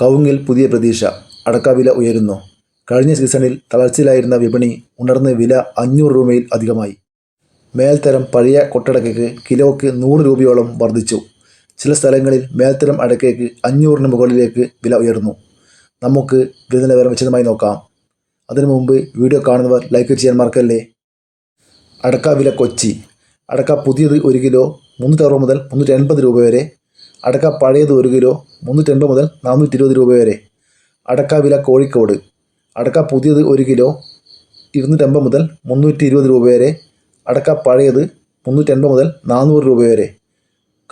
കവുങ്ങിൽ പുതിയ പ്രതീക്ഷ. അടക്ക വില ഉയരുന്നു. കഴിഞ്ഞ സീസണിൽ തളർച്ചയിലായിരുന്ന വിപണി ഉണർന്ന് വില അഞ്ഞൂറ് രൂപയിൽ അധികമായി. മേൽത്തരം പഴയ കൊട്ടടക്കയ്ക്ക് കിലോയ്ക്ക് നൂറ് രൂപയോളം വർദ്ധിച്ചു. ചില സ്ഥലങ്ങളിൽ മേൽത്തരം അടക്കയ്ക്ക് അഞ്ഞൂറിന് മുകളിലേക്ക് വില ഉയർന്നു. നമുക്ക് വില നിലവാരം വിശദമായി നോക്കാം. അതിനു മുമ്പ് വീഡിയോ കാണുന്നവർ ലൈക്ക് ചെയ്യാൻ മറക്കല്ലേ? അടക്ക വില കൊച്ചി. അടക്ക പുതിയത് ഒരു കിലോ മുന്നൂറ്റി അറുപത് മുതൽ മുന്നൂറ്റി എൺപത് രൂപ വരെ അടക്ക പഴയത് ഒരു കിലോ മുന്നൂറ്റി എൺപത് മുതൽ നാനൂറ്റി ഇരുപത് രൂപ വരെ. അടക്ക വില കോഴിക്കോട്. അടക്ക പുതിയത് ഒരു കിലോ ഇരുന്നൂറ്റമ്പത് മുതൽ മുന്നൂറ്റി ഇരുപത് രൂപ വരെ. അടക്ക പഴയത് മുന്നൂറ്റൻപത് മുതൽ നാനൂറ് രൂപ വരെ.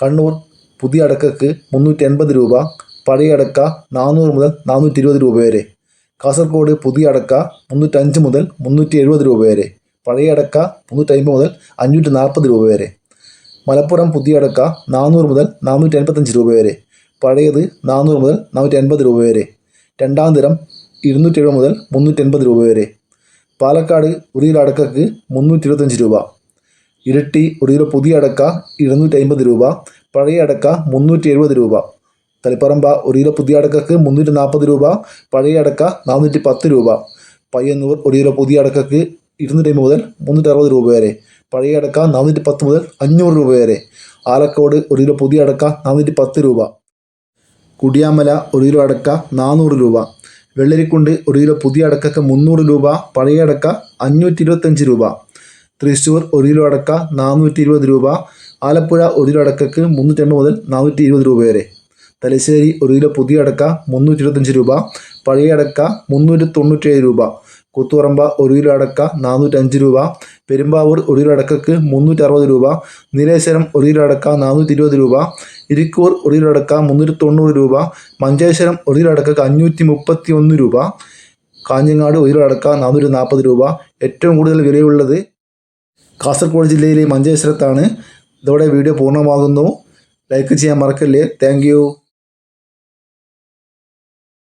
കണ്ണൂർ പുതിയ അടക്കക്ക് മുന്നൂറ്റി എൺപത് രൂപ പഴയ അടക്ക നാനൂറ് മുതൽ നാനൂറ്റി ഇരുപത് രൂപ വരെ. കാസർഗോഡ് പുതിയ അടക്ക മുന്നൂറ്റഞ്ച് മുതൽ മുന്നൂറ്റി എഴുപത് രൂപ വരെ. പഴയ അടക്ക മുന്നൂറ്റി അമ്പത് മുതൽ അഞ്ഞൂറ്റി നാൽപ്പത് രൂപ വരെ. മലപ്പുറം പുതിയടക്ക നാനൂറ് മുതൽ നാനൂറ്റി എൺപത്തഞ്ച് രൂപ വരെ. പഴയത് നാനൂറ് മുതൽ നാനൂറ്റി എൺപത് രൂപ വരെ. രണ്ടാം തരം ഇരുന്നൂറ്റി എഴുപത് മുതൽ മുന്നൂറ്റി എൺപത് രൂപ വരെ. പാലക്കാട് ഒരു അടക്കക്ക് മുന്നൂറ്റി ഇരുപത്തഞ്ച് രൂപ. ഇരട്ടി കിലോ പുതിയ അടക്ക ഇരുന്നൂറ്റി അൻപത് രൂപ. പഴയ അടക്ക മുന്നൂറ്റി എഴുപത് രൂപ. തളിപ്പറമ്പ ഒരു പുതിയ അടക്കക്ക് മുന്നൂറ്റി നാൽപ്പത് രൂപ. പഴയ അടക്ക നാനൂറ്റി പത്ത് രൂപ. പയ്യന്നൂർ ഒരു കിലോ പുതിയ അടക്കക്ക് ഇരുന്നൂറ്റി അമ്പത് മുതൽ മുന്നൂറ്റി അറുപത് രൂപ വരെ. പഴയ അടക്ക നാനൂറ്റി പത്ത് മുതൽ അഞ്ഞൂറ് രൂപ വരെ. ആലക്കോട് ഒരു കിലോ പുതിയ അടക്ക നാനൂറ്റി പത്ത് രൂപ. കുടിയാമല ഒരു കിലോ അടക്ക നാനൂറ് രൂപ. വെള്ളരിക്കുണ്ട് ഒരു കിലോ പുതിയ അടക്കക്ക് മുന്നൂറ് രൂപ പഴയ അടക്ക അഞ്ഞൂറ്റി ഇരുപത്തഞ്ച് രൂപ. തൃശ്ശൂർ ഒരു കിലോ അടക്ക നാനൂറ്റി ഇരുപത് രൂപ. ആലപ്പുഴ ഒരു കിലോ അടക്കക്ക് മുന്നൂറ്റി മുതൽ നാനൂറ്റി ഇരുപത് രൂപ വരെ. തലശ്ശേരി ഒരു കിലോ പുതിയ അടക്ക മുന്നൂറ്റി ഇരുപത്തഞ്ച് രൂപ. പഴയ അടക്ക മുന്നൂറ്റി തൊണ്ണൂറ്റേഴ് രൂപ. കുത്തുറമ്പ ഒരു കിലോ അടക്ക നാനൂറ്റഞ്ച് രൂപ. പെരുമ്പാവൂർ ഒരു കിലോ അടക്കക്ക് മുന്നൂറ്ററുപത് രൂപ. നീലേശ്വരം ഒരു കിലോ അടക്ക നാനൂറ്റി ഇരുപത് രൂപ. ഇരിക്കൂർ ഒരു കിലോ അടക്ക മുന്നൂറ്റി തൊണ്ണൂറ് രൂപ. മഞ്ചേശ്വരം ഒരു കിലോ അടക്കക്ക് അഞ്ഞൂറ്റി മുപ്പത്തി ഒന്ന് രൂപ. കാഞ്ഞങ്ങാട് ഒരു കിലോ അടക്ക നാനൂറ്റി നാൽപ്പത് രൂപ. ഏറ്റവും കൂടുതൽ വിലയുള്ളത് കാസർഗോഡ് ജില്ലയിലെ മഞ്ചേശ്വരത്താണ്. ഇതോടെ വീഡിയോ പൂർണമാകുന്നു. ലൈക്ക് ചെയ്യാൻ മറക്കല്ലേ. താങ്ക്